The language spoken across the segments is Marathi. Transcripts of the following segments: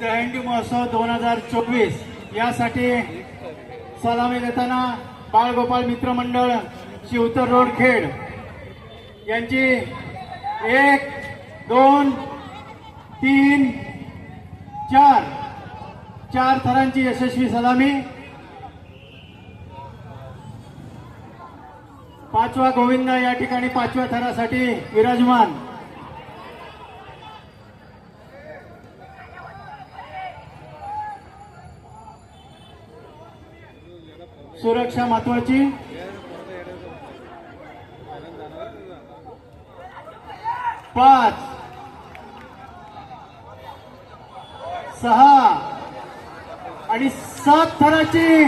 दहंडी महोत्सव दोन हजार चोवीस. यासाठी सलामी देताना बाळगोपाळ मित्र मंडळ शिवतर रोड खेड. यांची एक दोन तीन चार. चार थरांची यशस्वी सलामी. पाचवा गोविंद या ठिकाणी पाचव्या थरासाठी विराजमान. सुरक्षा महत्वाची. पाच. सहा. आणि सात थराची.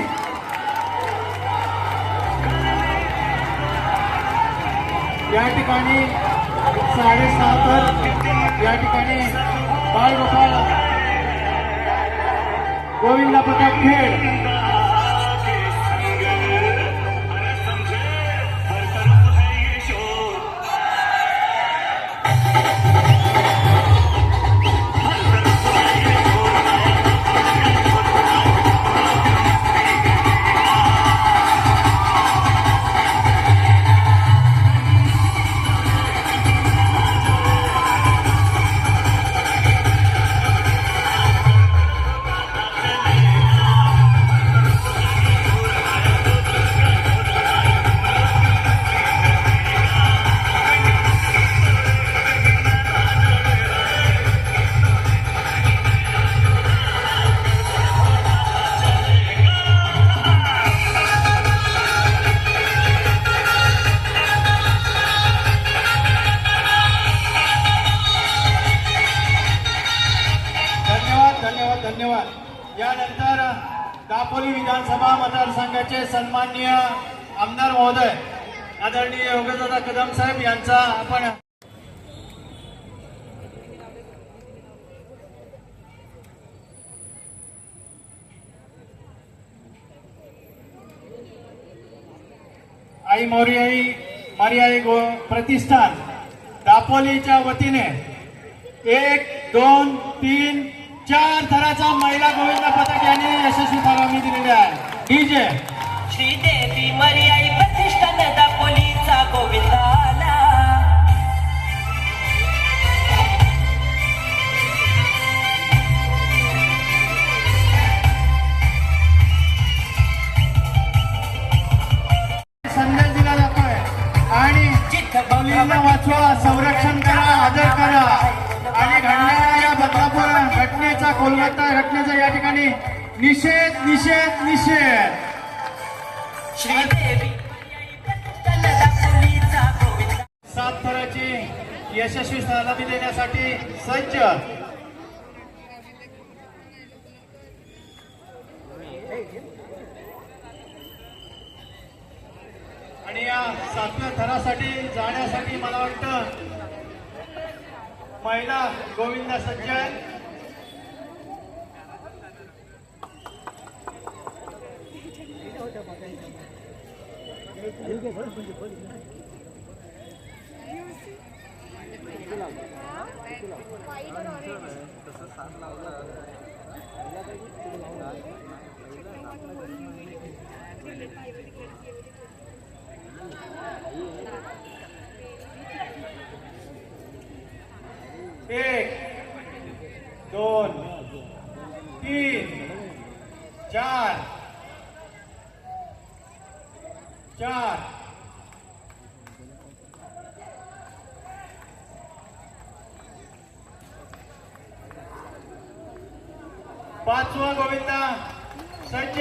या ठिकाणी साडेसहा तर या ठिकाणी बाळगोपाळ. गोविंदा प्रताप खेड विधानसभा मतदारसंघाचे सन्माननीय आमदार महोदय आदरणीय योगदादा कदम साहेब यांचा आपण आई मौर्याई मर्याई गो प्रतिष्ठान दापोलीच्या वतीने एक दोन तीन चार थराचा महिला गोविंद पथक यांनी यशस्वी सलामी दिलेली आहे. डीजे. श्रीदेवी मर्याई यशस्वी सलामी देण्यासाठी सज्ज आणि या सातव्या थरासाठी जाण्यासाठी मला वाटतं महिला गोविंद सज्ज आहेत. एक दोन तीन चार चार पाचवा गोविंदा सज्ज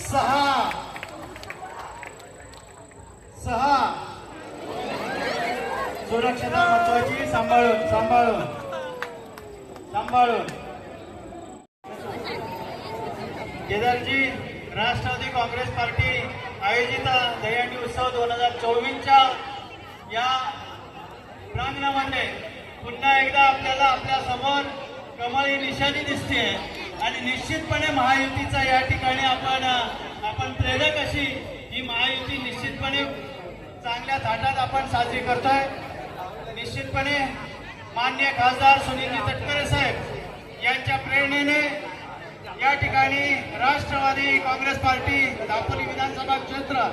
सहा. सहा. सुरक्षता महत्वाची सांभाळून सांभाळून. सांभाळून. केदारजी राष्ट्रवादी काँग्रेस पार्टी आयोजित दहीहंडी उत्सव दोन हजार चोवीसच्या या प्रांगणामध्ये पुन्हा एकदा आपल्याला आपल्यासमोर कमळी निशाणी दिसते. आणि निश्चितपणे महायुतीचा या ठिकाणी आपण आपण प्रेरक अशी ही महायुती निश्चितपणे चांगल्या थाटात आपण साजरी करतोय. निश्चितपणे मान्य खासदार सुनील तटकरे साहेब यांच्या प्रेरणेने या ठिकाणी राष्ट्रवादी काँग्रेस पार्टी दापोली विधानसभा क्षेत्र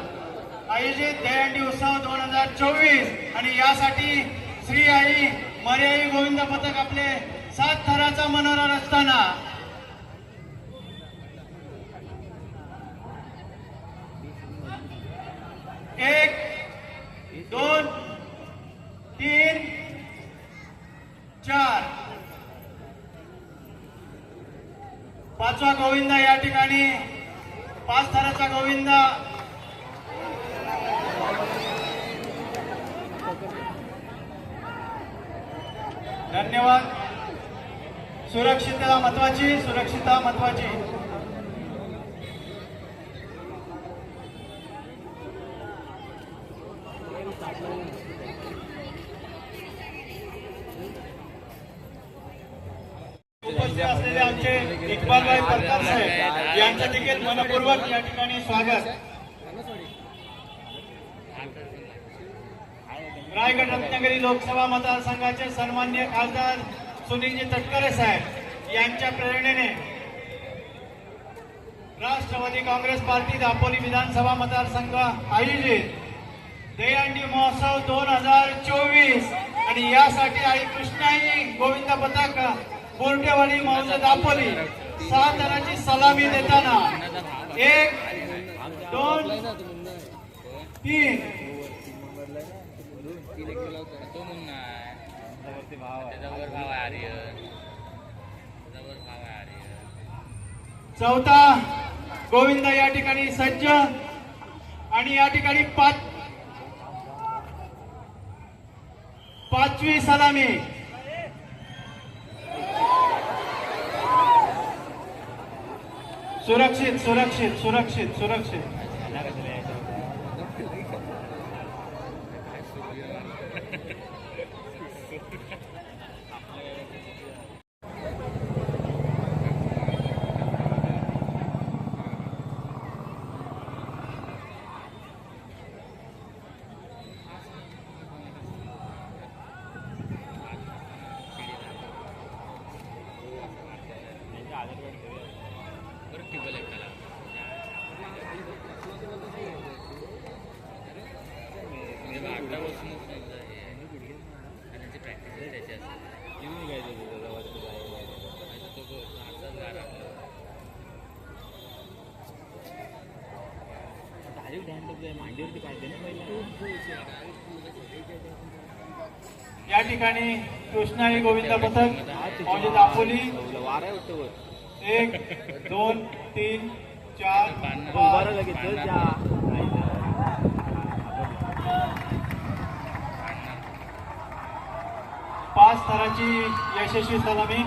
आयोजित दहीहंडी उत्सव दोन हजार चोवीस. आणि यासाठी श्री आई मर्याई गोविंद पथक आपले सात थराचा मनोरा असताना एक दोन तीन चार. पाचवा गोविंदा या ठिकाणी. पाच थराचा गोविंदा. धन्यवाद. सुरक्षितता महत्वाची सुरक्षितता महत्वाची. उपस्थित असलेले आमचे इक्बालभाई परकार साहेब यांचं देखील मनपूर्वक या ठिकाणी स्वागत. रायगड रत्नागिरी लोकसभा मतदारसंघाचे सन्मान्य खासदार सुनीलजी तटकरे साहेब यांच्या प्रेरणेने राष्ट्रवादी काँग्रेस पार्टी दापोली विधानसभा मतदारसंघ आयोजित दहीहंडी महोत्सव दोन हजार चोवीस. आणि यासाठी आई कृष्णाई गोविंद पताका बोर्टेवाडी मौज दापोली सहा जणांची सलामी देताना एक दोन तीन. तो मुन्ना त्याच्यावर भाव आहे आर्यन त्याच्यावर भाव आहे आर्यन चौथा गोविंद या ठिकाणी सज्ज. आणि या ठिकाणी पाच पाचवी सलामी. सुरक्षित सुरक्षित सुरक्षित सुरक्षित. या ठिकाणी कृष्णाई गोविंद पथक म्हणजे दापोली एक दोन तीन चार लगेच पाच थराची यशस्वी सलामी.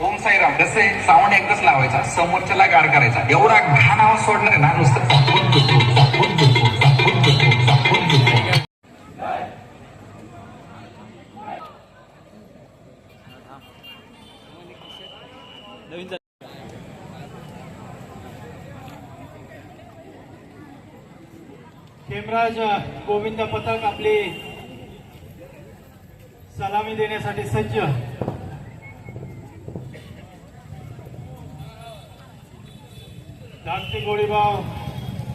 ओम साईराम जसे साऊंड एकच लावायचा समोरच्याला गार करायचा. एवढा घाण आवाज सोडणार आहे ना नुसतं. हेमराज गोविंद पथक आपली सलामी देण्यासाठी सज्ज. धाकटी गोळीबाव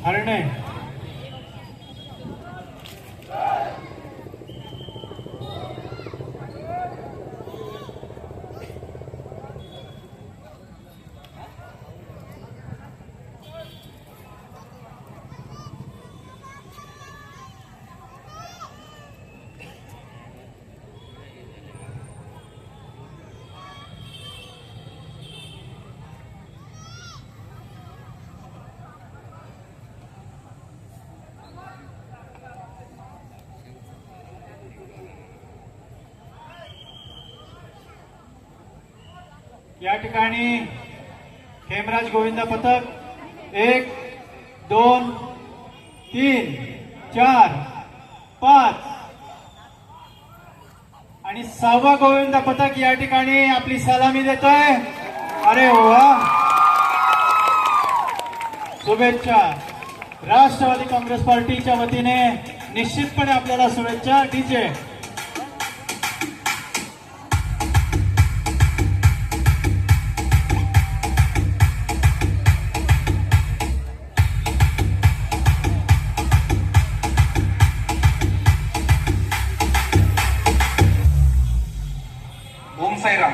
हरणे. या ठिकाणी हेमराज गोविंद पथक एक दोन तीन चार पाच. आणि सहावा गोविंद पथक या ठिकाणी आपली सलामी देतोय. अरे वा. शुभेच्छा. राष्ट्रवादी काँग्रेस पार्टीच्या वतीने निश्चितपणे आपल्याला शुभेच्छा. डीजे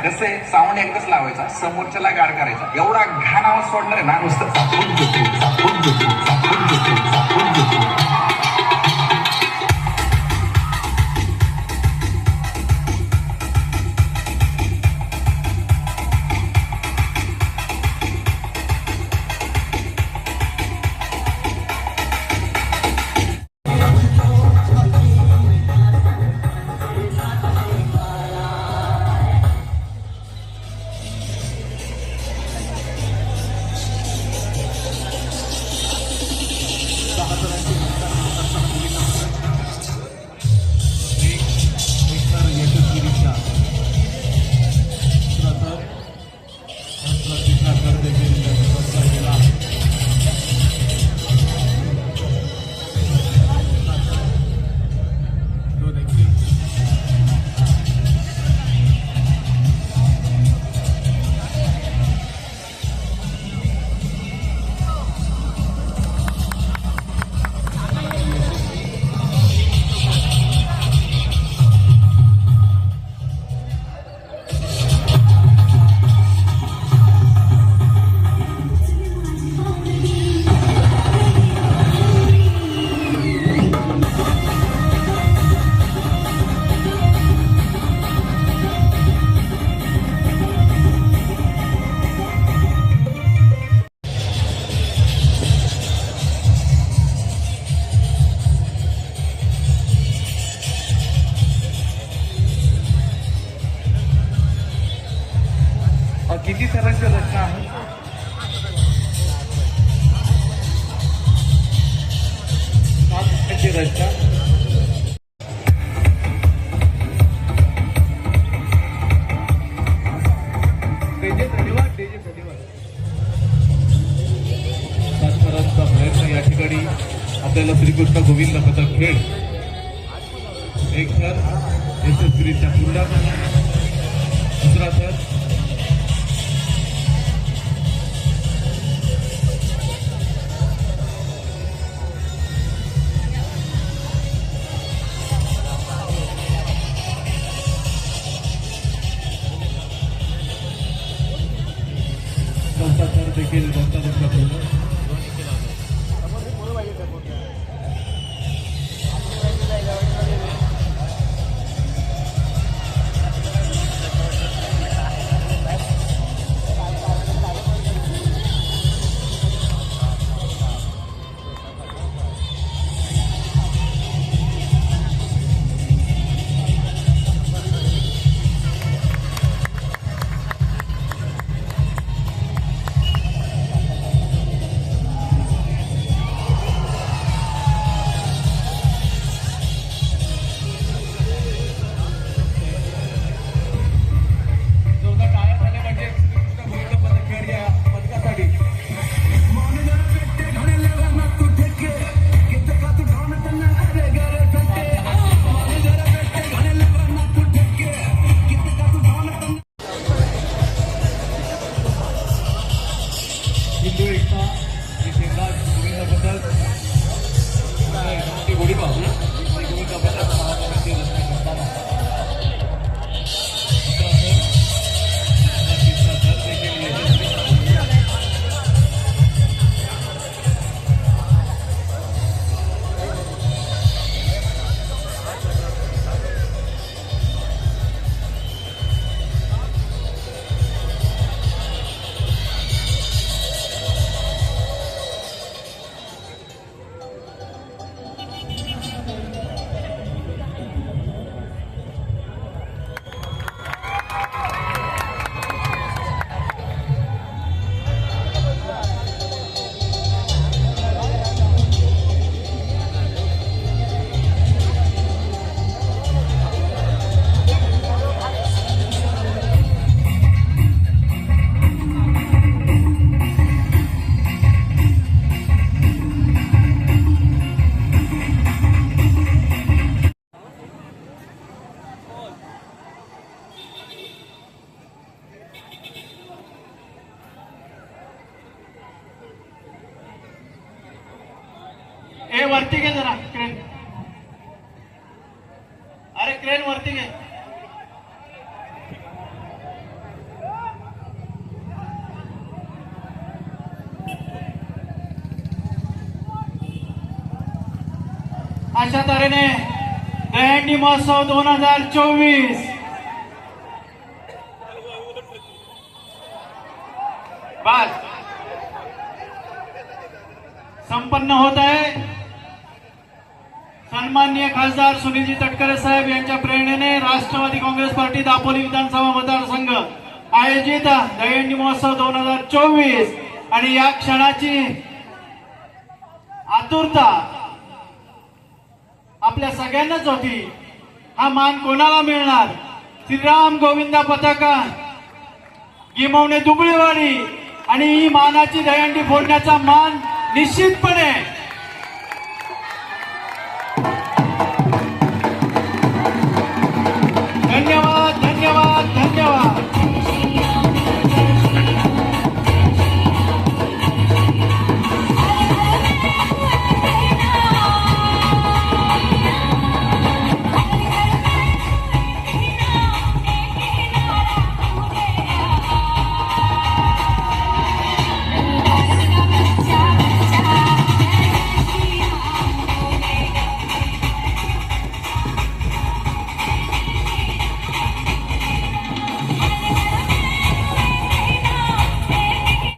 कसं आहे साऊंड एकच लावायचा समोरच्याला गाड करायचा. एवढा घाण आवाज सोडणार आहे ना नुसतं आपल्याला श्रीकृष्ण गोविंद पथक खेळ. एक थर यशस्वीरित्या पूर्ण दुसरा थर घे जरा क्रेन अरे क्रेन वरती घे. अशा तऱ्हेने दहंडी महोत्सव दोन हजार चोवीस. संपन्न होत आहे. खासदार सुनीलजी तटकरे साहेब यांच्या प्रेरणेने राष्ट्रवादी काँग्रेस पार्टी दापोली विधानसभा मतदारसंघ आयोजित दहीहंडी महोत्सव दोन हजार चोवीस. आणि या क्षणाची आतुरता आपल्या सगळ्यांनाच होती. हा मान कोणाला मिळणार? श्रीराम गोविंदा पताका गिमवणे दुबळेवाडी. आणि ही मानाची दहीहंडी फोडण्याचा मान निश्चितपणे